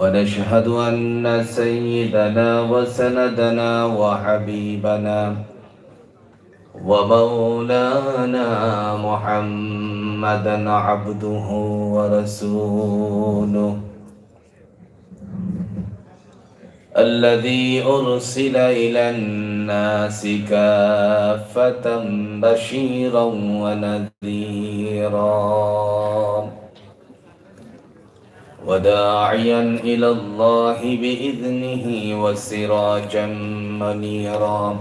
ونشهد أن سيدنا وسندنا وحبيبنا ومولانا محمدا عبده ورسوله الذي أرسل إلى الناس كافة بشيرا ونذيرا. وداعيا إلى الله بإذنه وسراجا منيرا.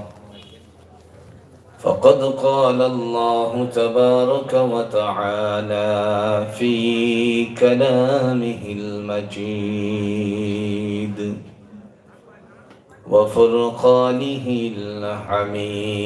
فقد قال الله تبارك وتعالى في كلامه المجيد وفرقانه الحميد.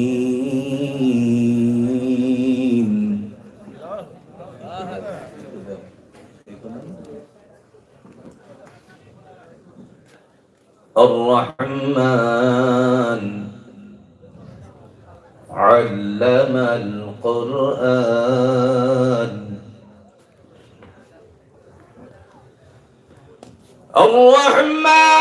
الرحمن. علم القرآن. الرحمن.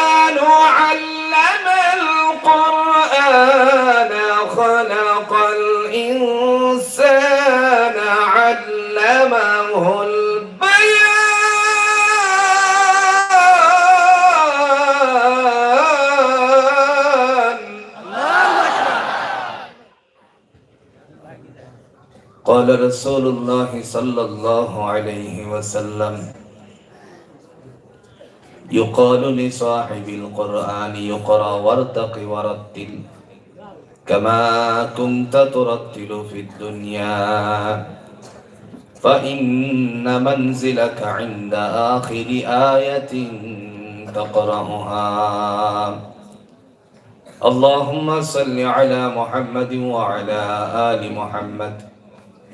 رسول الله صلى الله عليه وسلم يقال لصاحب القرآن يقرأ وارتق ورتل كما كنت ترتل في الدنيا فإن منزلك عند آخر آية تقرأها اللهم صل على محمد وعلى آل محمد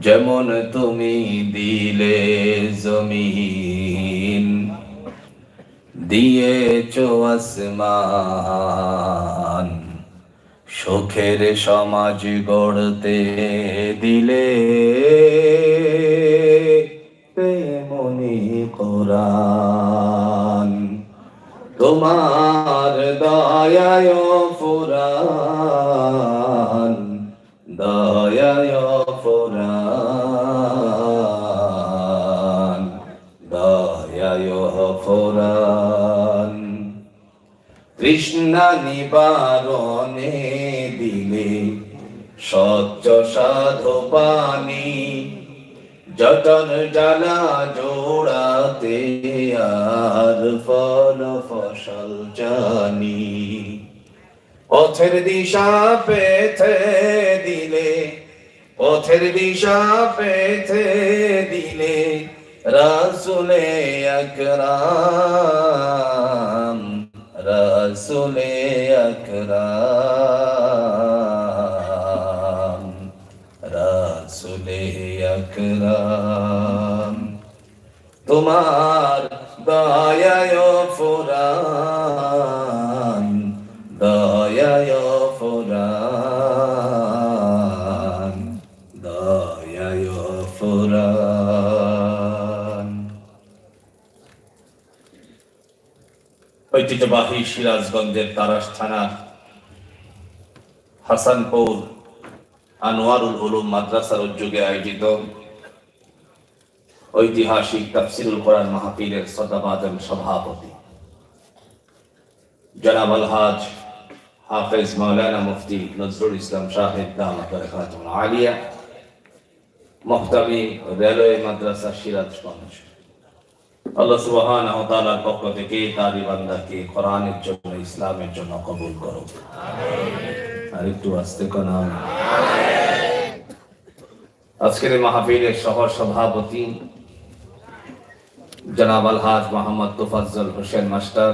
যেমন তুমি দিলে জমিন দিয়েছ আসমান সুখের সমাজ গড়তে দিলে কোরআন। তোমার দয়ায় ফুরান তৃষ্ণা নিবারণে দিলে স্বচ্ছ সাধু পানি। যতন জ্বালা জোড়াতে আর ফল ফসল জানি। পথের দিশা পেতে দিলে, পথের দিশা পেতে দিলে রাসুলে আকরাম রাসুলে আকরাম রাসুলে আকরাম। তোমার দয়ায় ফুরান দয়ায় ফুরান দয়ায় ফুরান ঐতিহ্যবাহী সিরাজগঞ্জের তারাস থানার হাসানপুর আনোয়ারুল উলুম মাদ্রাসার উদ্যোগে আয়োজিত ঐতিহাসিক তাফসিরুল কোরআন মাহফিলের সদাবাদন সভাপতি। জনাব আলহাজ হাফেজ মাওলানা মুফতি নজরুল ইসলাম শাহেদ দামাত আলিয়া মুহতামি রেলওয়ে মাদ্রাসা সিরাজগঞ্জ। আল্লাহ সুবহানাহু ওয়া তাআলার পক্ষ থেকে তারই বান্দাকে কোরআনের জন্য ইসলামের জন্য কবুল করুক। আর একটু আস্তে কোনা আজকের মাহফিলের সহ সভাপতি জনাব আলহাজ মোহাম্মদ তোফাজ্জল হোসেন মাস্টার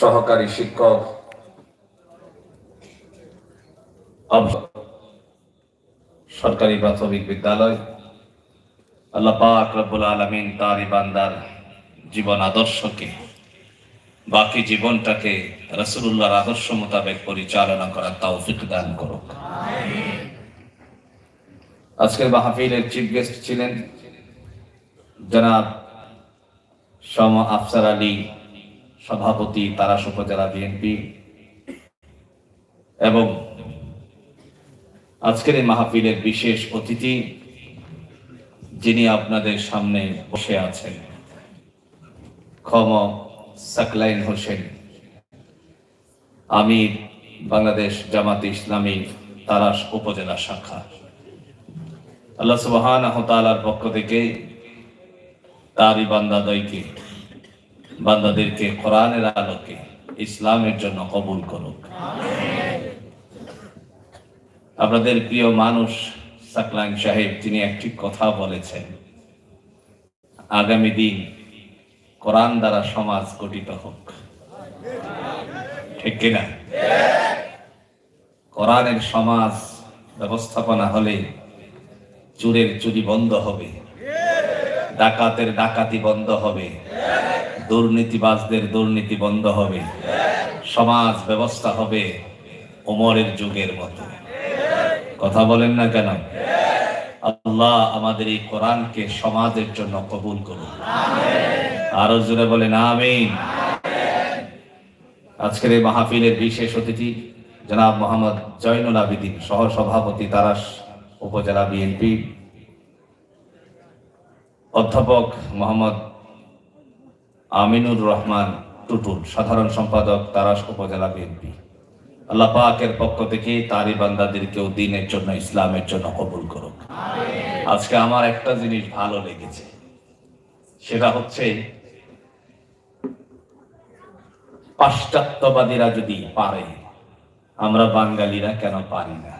সহকারী শিক্ষক সরকারি প্রাথমিক বিদ্যালয় আল্লাহ পাক রব্বুল আলামিন তার ইবান্দার জীবন আদর্শকে, বাকি জীবনটাকে রাসূলুল্লাহর আদর্শ মোতাবেক পরিচালনা করার তৌফিক দান করুক। আজকের মাহফিলের চিফ গেস্ট ছিলেন জনাব সম আফসার আলী, সভাপতি তারাস উপজেলা বিএনপি। এবং আজকের এই মাহফিলের বিশেষ অতিথি যিনি আপনাদের সামনে বসে আছেন। ক্ষম সাকলাইন হোসেন। আমির বাংলাদেশ জামাত ইসলামী তারাস উপজেলা শাখা। আল্লাহ সুবহানাহু আহতালার পক্ষ থেকে তারই বান্দাদয়কে, বান্দাদেরকে কোরআনের আলোকে ইসলামের জন্য কবুল করুক। আপনাদের প্রিয় মানুষ সাকলাইন সাহেব, তিনি একটি কথা বলেছেন। আগামী দিন কোরআন দ্বারা সমাজ গঠিত হোক। ঠিক কিনা? কোরআনের সমাজ ব্যবস্থাপনা হলে চুরের চুরি বন্ধ হবে, ডাকাতের ডাকাতি বন্ধ হবে, দুর্নীতিবাজদের দুর্নীতি বন্ধ হবে, সমাজ ব্যবস্থা হবে ওমরের যুগের মতো। কথা বলেন না কেন? আল্লাহ আমাদের এই কোরআনকে সমাজের জন্য কবুল করুন। আরও জোরে বলেন আমিন। আজকের এই মাহফিলের বিশেষ অতিথি জনাব মোহাম্মদ জয়নুল আবিদিন সহ সভাপতি তারাস উপজেলা বিএনপি অধ্যাপক মোহাম্মদ আমিনুর রহমান টুটুল সাধারণ সম্পাদক তারাস উপজেলা বিএনপি। আল্লাহ পাকের পক্ষ থেকে তারই বান্দাদেরকেও দিনের জন্য ইসলামের জন্য কবুল করুক। আজকে আমার একটা জিনিস ভালো লেগেছে। সেটা হচ্ছে পাশ্চাত্যবাদীরা যদি পারে আমরা বাঙালিরা কেন পারি না?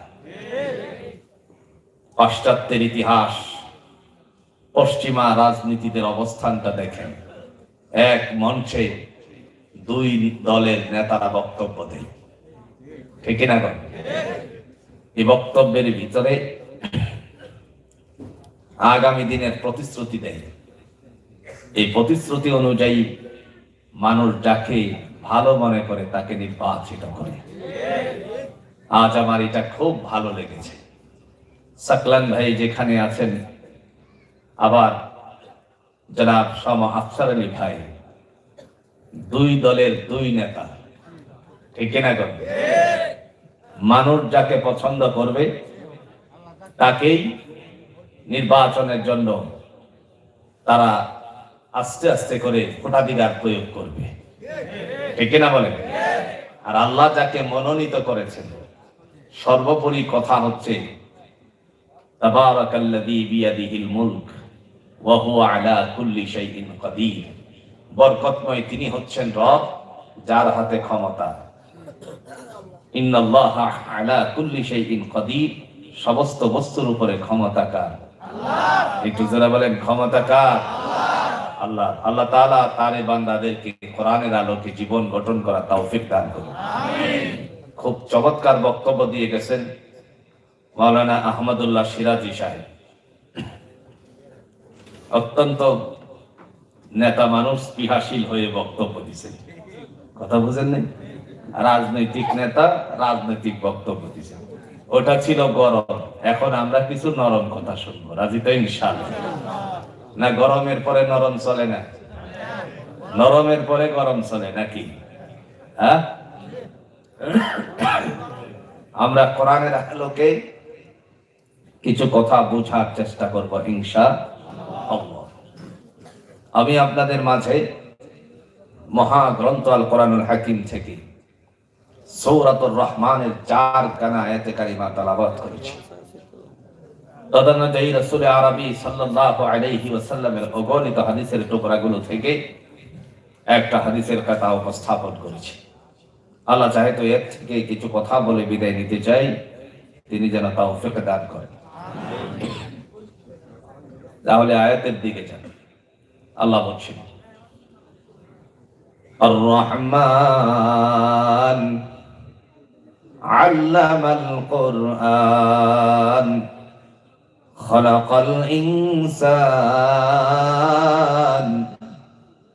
পাশ্চাত্যের ইতিহাস পশ্চিমা রাজনীতিদের অবস্থানটা দেখেন। এক মঞ্চে দুই দলের নেতারা বক্তব্য দেয় ঠিক না এই বক্তব্যের ভিতরে আগামী দিনের প্রতিশ্রুতি দেয়। এই প্রতিশ্রুতি অনুযায়ী মানুষ যাকে ভালো মনে করে তাকে নির্বাচিত করে। আজ আমার এটা খুব ভালো লেগেছে। সাকলান ভাই যেখানে আছেন, আবার জনাব সম আফসার আলী ভাই, দুই দলের দুই নেতা ঠিক না কর মানুষ যাকে পছন্দ করবে, তাকেই নির্বাচনের জন্য তারা আস্তে আস্তে করে ভোটাধিকার প্রয়োগ করবে। ঠিক না বলে আর আল্লাহ যাকে মনোনীত করেছেন, সর্বোপরি কথা হচ্ছে বরকতময় তিনি হচ্ছেন রব, যার হাতে ক্ষমতা। সমস্ত বস্তুর উপরে ক্ষমতা কার? একটু বলেন ক্ষমতা কার? আল্লাহ। আল্লাহ তাআলা তারে বান্দাদেরকে কোরআনের আলোকে জীবন গঠন করা তৌফিক দান করুন। খুব চমৎকার বক্তব্য দিয়ে গেছেন মাওলানা আহমদুল্লাহ সিরাজি সাহেব। অত্যন্ত নেতা মানুষ স্পৃহাশীল হয়ে বক্তব্য দিছেন। কথা বুঝেন নাই? রাজনৈতিক নেতা, রাজনৈতিক বক্তব্য দিছেন ওটা ছিল গরম। এখন আমরা কিছু নরম কথা শুনব। রাজি তো ইনশাআল্লাহ। না গরমের পরে নরম চলে না? নরমের পরে গরম চলে নাকি? হ্যাঁ? আমরা কোরআনের আলোকে কিছু কথা বোঝার চেষ্টা করব হিংসা আমি আপনাদের মাঝে মহাগ্রন্থ আল কোরআনুল হাকিম থেকে সৌরাতুর রহমানের চার কানা এতে কারিমা তালাবাদ করেছে। তদনুযায়ী রসুল আরবি সাল্লাহ আলহি ওসাল্লামের অগণিত হাদিসের টুকরাগুলো থেকে একটা হাদিসের কথা উপস্থাপন আল্লাহ চাহে তো এর থেকে কিছু কথা বলে বিদায় নিতে চাই, তিনি যেন তাও উফেকে দান করেন। তাহলে আয়াতের দিকে যান। আল্লাহ বলছেন, আর রহমান علم القرآن خلق الإنسان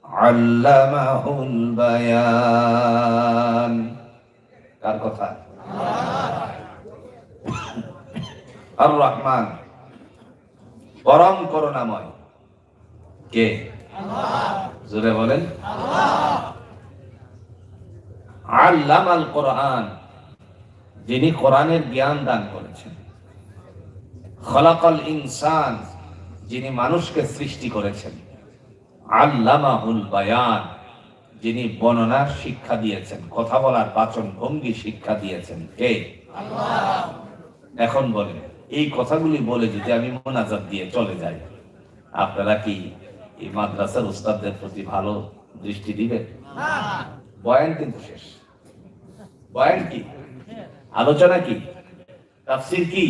علمه البيان কার কথা আর রহমান পরম করুণাময় কে জোরে বলেন আল্লাম আল কোরআন যিনি কোরআনের জ্ঞান দান করেছেন। খলাকল ইনসান, যিনি মানুষকে সৃষ্টি করেছেন। আল্লামাহুল বায়ান, যিনি বর্ণনার শিক্ষা দিয়েছেন, কথা বলার বাচন ভঙ্গি শিক্ষা দিয়েছেন। কে? এখন বলেন, এই কথাগুলি বলে যদি আমি মোনাজাত দিয়ে চলে যাই, আপনারা কি এই মাদ্রাসার উস্তাদদের প্রতি ভালো দৃষ্টি দিবেন? বয়ান কিন্তু শেষ। বয়ান কি? আলোচনা কি? তাফসির কি?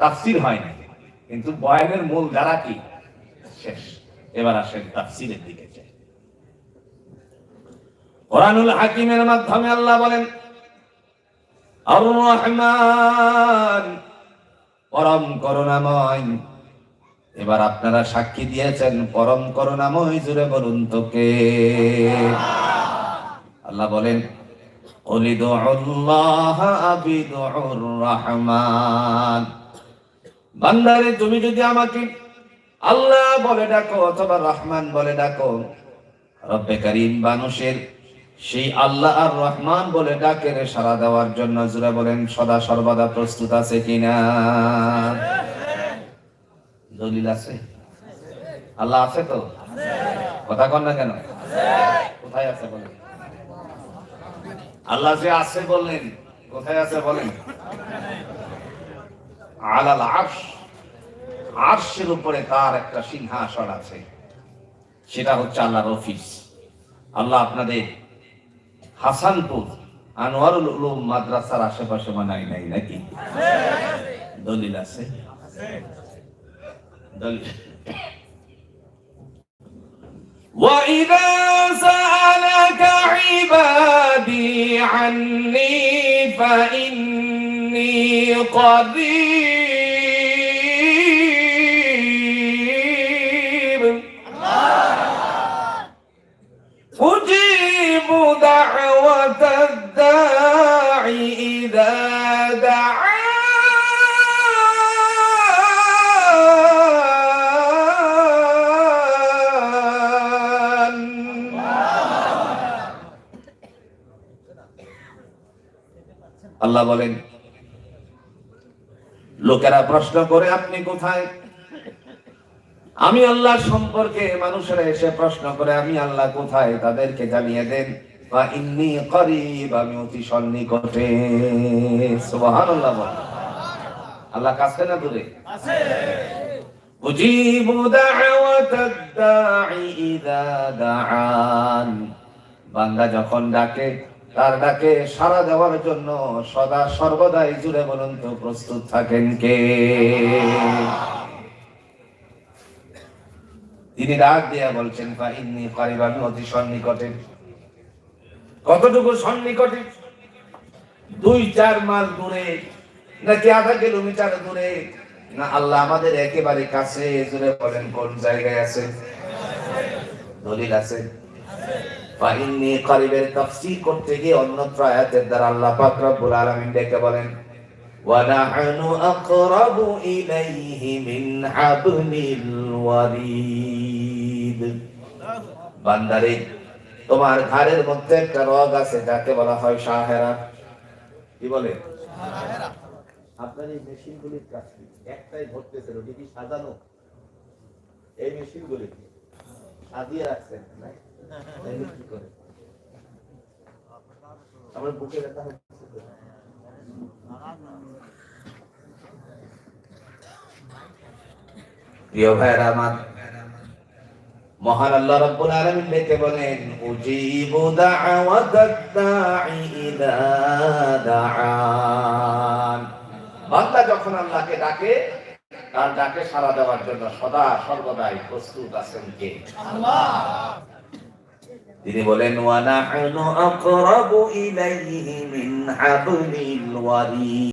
তাফসির হয় না কিন্তু বয়ানের মূল ধারা কি? শেষ। এবার আসেন তাফসিরের দিকে কোরআনুল হাকিমের মাধ্যমে আল্লাহ বলেন আর পরম করুণাময়। এবার আপনারা সাক্ষী দিয়েছেন, পরম করুণাময় জুড়ে বলুন তোকে। আল্লাহ বলেন রহমান বান্দারে, তুমি যদি আমাকে আল্লাহ বলে ডাকো অথবা রহমান বলে ডাকো, রব্বে করিম মানুষের সেই আল্লাহ আর রহমান বলে ডাকের সারা দেওয়ার জন্য জুড়ে বলেন, সদা সর্বদা প্রস্তুত আছে কিনা দলিল আছে? আল্লাহ আছে তো? কথা কন না কেন? কোথায় আছে বলেন? আল্লাহ যে আছে বললেন, কোথায় আছে বলেন? আলাল আরশ, আরশের উপরে তার একটা সিংহাসন আছে। সেটা হচ্ছে আল্লাহর অফিস। আল্লাহ আপনাদের হাসানপুর আনোয়ারুল উলুম মাদ্রাসার আশেপাশে মানাই নাই নাকি? দলিল আছে? দলিল। وإذا سألك عبادي عني فإني قريب أجيب دعوة الداعي إذا دعان আল্লাহ বলেন লোকেরা প্রশ্ন করে আপনি কোথায়? আমি আল্লাহ সম্পর্কে মানুষেরা এসে প্রশ্ন করে আমি আল্লাহ কোথায়? তাদেরকে জানিয়ে দেন বা ইন্নি করিব আমি অতি সন্নিকটে। সুবহানাল্লাহ। আল্লাহ কাছে না দূরে? বান্দা যখন ডাকে তার ডাকে সাড়া দেওয়ার জন্য সদা সর্বদাই জুড়ে বলুন তো প্রস্তুত থাকেন কে? তিনি ডাক দিয়া বলছেন করিব আমি অতি সন্নিকটে। কতটুকু সন্নিকটে? দুই চার মাইল দূরে, নাকি আধা কিলোমিটার দূরে? না, আল্লাহ আমাদের একেবারে কাছে, জুড়ে বলেন, কোন জায়গায় আছে? দলিল আছে? ফাইন্নি করিবের তাফসীর করতে গিয়ে অন্যত্র আয়াতের দ্বারা আল্লাহ পাক রব্বুল আলামিন ডেকে বলেন ونحن أقرب إليه من حبل الوريد বান্দারে তোমার ঘাড়ের মধ্যে একটা রগ আছে যাকে বলা হয় সাহেরা কি বলে আপনার এই মেশিনগুলির কাজ কি একটাই ঘটতেছিল ওটি কি সাজানো এই মেশিনগুলি কি সাজিয়ে রাখছেন এমনি কি করে আমার বুকে ব্যথা হচ্ছে প্রিয় ভাইরা আমার মহান আল্লাহ আলামিন বলেন, উজিবু দাঈ দাআন। বান্দা যখন আল্লাহকে ডাকে, তার ডাকে সাড়া দেওয়ার জন্য সদা সর্বদাই প্রস্তুত আছেন কে? তিনি বলেন ওয়া নাহনু আকরাবু ইলাইহি মিন হাবলিল ওয়ারিদ